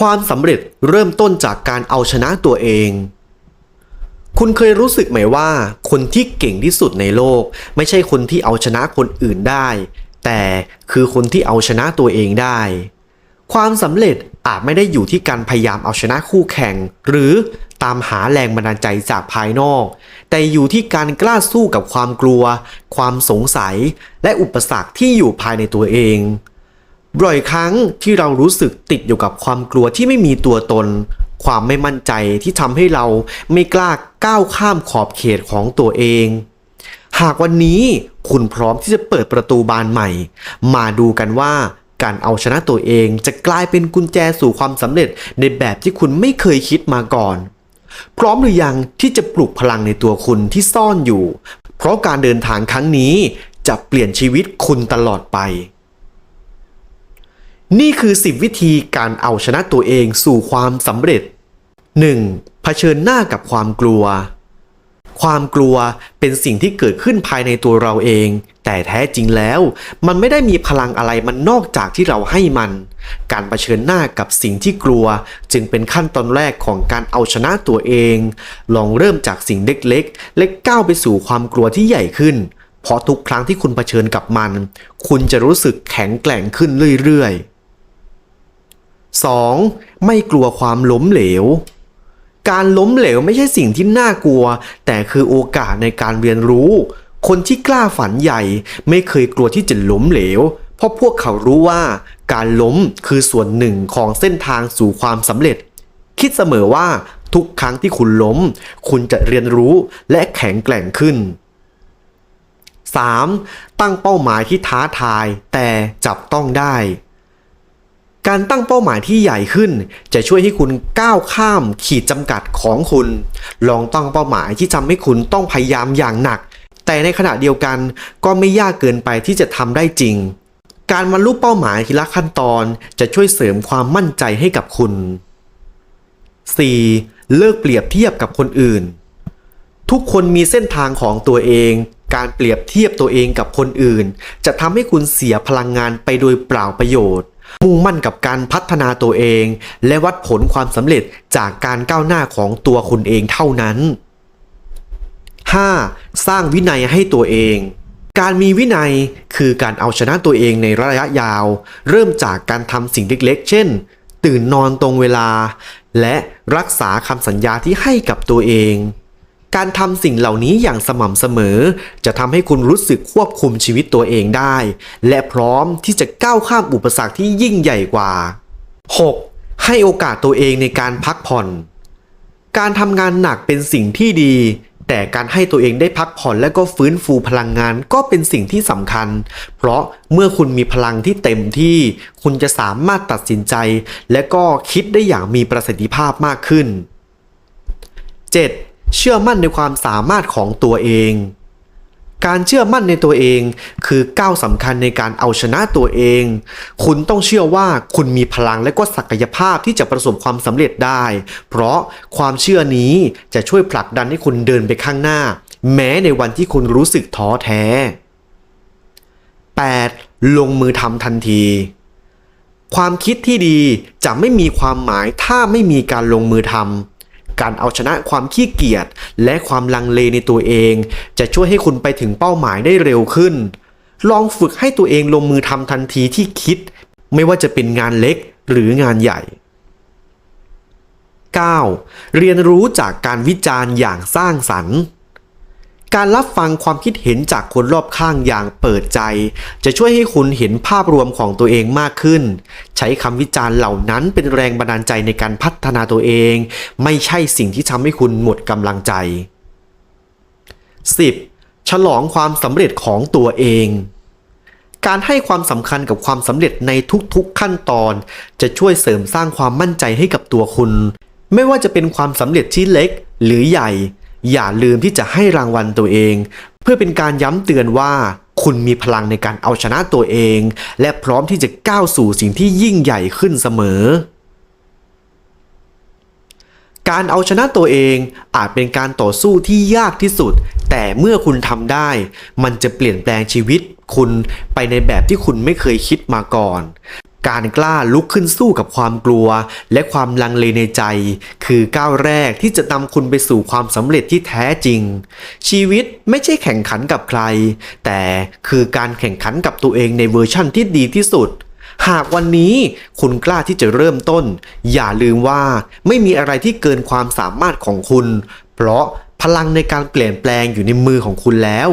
ความสำเร็จเริ่มต้นจากการเอาชนะตัวเอง คุณเคยรู้สึกไหมว่า คนที่เก่งที่สุดในโลก ไม่ใช่คนที่เอาชนะคนอื่นได้ แต่คือคนที่เอาชนะตัวเองได้ ความสำเร็จอาจไม่ได้อยู่ที่การพยายามเอาชนะคู่แข่ง หรือตามหาแรงบันดาลใจจากภายนอก แต่อยู่ที่การกล้าสู้กับความกลัว ความสงสัย และอุปสรรคที่อยู่ภายในตัวเอง บ่อยครั้งที่เรารู้สึกติดอยู่กับความกลัวที่ไม่มีตัวตน ความไม่มั่นใจที่ทำให้เราไม่กล้าก้าวข้ามขอบเขตของตัวเอง หากวันนี้คุณพร้อมที่จะเปิดประตูบานใหม่ มาดูกันว่าการเอาชนะตัวเองจะกลายเป็นกุญแจสู่ความสำเร็จในแบบที่คุณไม่เคยคิดมาก่อน พร้อมหรือยังที่จะปลุกพลังในตัวคุณที่ซ่อนอยู่ เพราะการเดินทางครั้งนี้จะเปลี่ยนชีวิตคุณตลอดไป นี่คือ 10 วิธีการเอาชนะตัวเองสู่ความสำเร็จ 1. เผชิญหน้ากับความกลัว ความกลัวเป็นสิ่งที่เกิดขึ้นภายในตัวเราเอง แต่แท้จริงแล้ว มันไม่ได้มีพลังอะไรมันนอกจากที่เราให้มัน การเผชิญหน้ากับสิ่งที่กลัว จึงเป็นขั้นตอนแรกของการเอาชนะตัวเอง ลองเริ่มจากสิ่งเล็กๆ และก้าวไปสู่ความกลัวที่ใหญ่ขึ้นเพราะทุกครั้งที่คุณเผชิญกับมัน คุณจะรู้สึกแข็งแกร่งขึ้นเรื่อยๆ 2. ไม่กลัวความล้มเหลว การล้มเหลวไม่ใช่สิ่งที่น่ากลัว แต่คือโอกาสในการเรียนรู้ คนที่กล้าฝันใหญ่ ไม่เคยกลัวที่จะล้มเหลว เพราะพวกเขารู้ว่า การล้มคือส่วนหนึ่งของเส้นทางสู่ความสำเร็จ คิดเสมอว่าทุกครั้งที่คุณล้ม คุณจะเรียนรู้และแข็งแกร่งขึ้น 3. ตั้งเป้าหมายที่ท้าทายแต่จับต้องได้ การตั้งเป้าหมายที่ใหญ่ขึ้น จะช่วยให้คุณก้าวข้ามขีดจำกัดของคุณ ลองตั้งเป้าหมายที่ทำให้คุณต้องพยายามอย่างหนัก แต่ในขณะเดียวกันก็ไม่ยากเกินไปที่จะทำได้จริง การบรรลุเป้าหมายทีละขั้นตอนจะช่วยเสริมความมั่นใจให้กับคุณ 4. เลิกเปรียบเทียบกับคนอื่น ทุกคนมีเส้นทางของตัวเอง การเปรียบเทียบตัวเองกับคนอื่น จะทำให้คุณเสียพลังงานไปโดยเปล่าประโยชน์ มุ่งมั่นกับการพัฒนาตัวเอง และวัดผลความสำเร็จจากการก้าวหน้าของตัวคุณเองเท่านั้น 5. สร้างวินัยให้ตัวเอง การมีวินัยคือการเอาชนะตัวเองในระยะยาว เริ่มจากการทำสิ่งเล็กๆ เช่น ตื่นนอนตรงเวลา และรักษาคำสัญญาที่ให้กับตัวเอง การทำสิ่งเหล่านี้อย่างสม่ำเสมอ จะทำให้คุณรู้สึกควบคุมชีวิตตัวเองได้ และพร้อมที่จะก้าวข้ามอุปสรรคที่ยิ่งใหญ่กว่า 6. ให้โอกาสตัวเองในการพักผ่อน การทำงานหนักเป็นสิ่งที่ดี แต่การให้ตัวเองได้พักผ่อนและก็ฟื้นฟูพลังงานก็เป็นสิ่งที่สำคัญ เพราะเมื่อคุณมีพลังที่เต็มที่ คุณจะสามารถตัดสินใจ และก็คิดได้อย่างมีประสิทธิภาพมากขึ้น 7. เชื่อมั่นในความสามารถของตัวเอง การเชื่อมั่นในตัวเองคือก้าวสำคัญในการเอาชนะตัวเอง คุณต้องเชื่อว่าคุณมีพลังและก็ศักยภาพที่จะประสบความสำเร็จได้ เพราะความเชื่อนี้จะช่วยผลักดันให้คุณเดินไปข้างหน้า แม้ในวันที่คุณรู้สึกท้อแท้ 8. ลงมือทำทันทีความคิดที่ดีจะไม่มีความหมายถ้าไม่มีการลงมือทำ การเอาชนะความขี้เกียจและความลังเลในตัวเอง จะช่วยให้คุณไปถึงเป้าหมายได้เร็วขึ้น ลองฝึกให้ตัวเองลงมือทำทันทีที่คิด ไม่ว่าจะเป็นงานเล็กหรืองานใหญ่ 9. เรียนรู้จากการวิจารณ์อย่างสร้างสรรค์ การรับฟังความคิดเห็นจากคนรอบข้างอย่างเปิดใจ จะช่วยให้คุณเห็นภาพรวมของตัวเองมากขึ้น ใช้คำวิจารณ์เหล่านั้นเป็นแรงบันดาลใจในการพัฒนาตัวเอง ไม่ใช่สิ่งที่ทำให้คุณหมดกำลังใจ 10. ฉลองความสำเร็จของตัวเองการให้ความสำคัญกับความสำเร็จในทุกๆขั้นตอน จะช่วยเสริมสร้างความมั่นใจให้กับตัวคุณ ไม่ว่าจะเป็นความสำเร็จที่เล็กหรือใหญ่ อย่าลืมที่จะให้รางวัลตัวเอง เพื่อเป็นการย้ำเตือนว่าคุณมีพลังในการเอาชนะตัวเอง และพร้อมที่จะก้าวสู่สิ่งที่ยิ่งใหญ่ขึ้นเสมอ การเอาชนะตัวเองอาจเป็นการต่อสู้ที่ยากที่สุด แต่เมื่อคุณทำได้ มันจะเปลี่ยนแปลงชีวิตคุณไปในแบบที่คุณไม่เคยคิดมาก่อน การกล้าลุกขึ้นสู้กับความกลัว และความลังเลในใจ คือก้าวแรกที่จะนำคุณไปสู่ความสำเร็จที่แท้จริง ชีวิตไม่ใช่แข่งขันกับใคร แต่คือการแข่งขันกับตัวเองในเวอร์ชั่นที่ดีที่สุด หากวันนี้คุณกล้าที่จะเริ่มต้น อย่าลืมว่าไม่มีอะไรที่เกินความสามารถของคุณ เพราะพลังในการเปลี่ยนแปลงอยู่ในมือของคุณแล้ว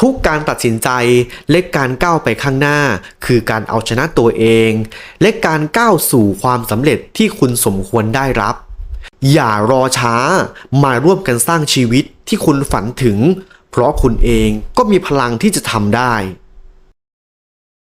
ทุกการตัดสินใจและการก้าวไปข้างหน้า คือการเอาชนะตัวเอง และการก้าวสู่ความสำเร็จที่คุณสมควรได้รับ อย่ารอช้ามาร่วมกันสร้างชีวิตที่คุณฝันถึง เพราะคุณเองก็มีพลังที่จะทำได้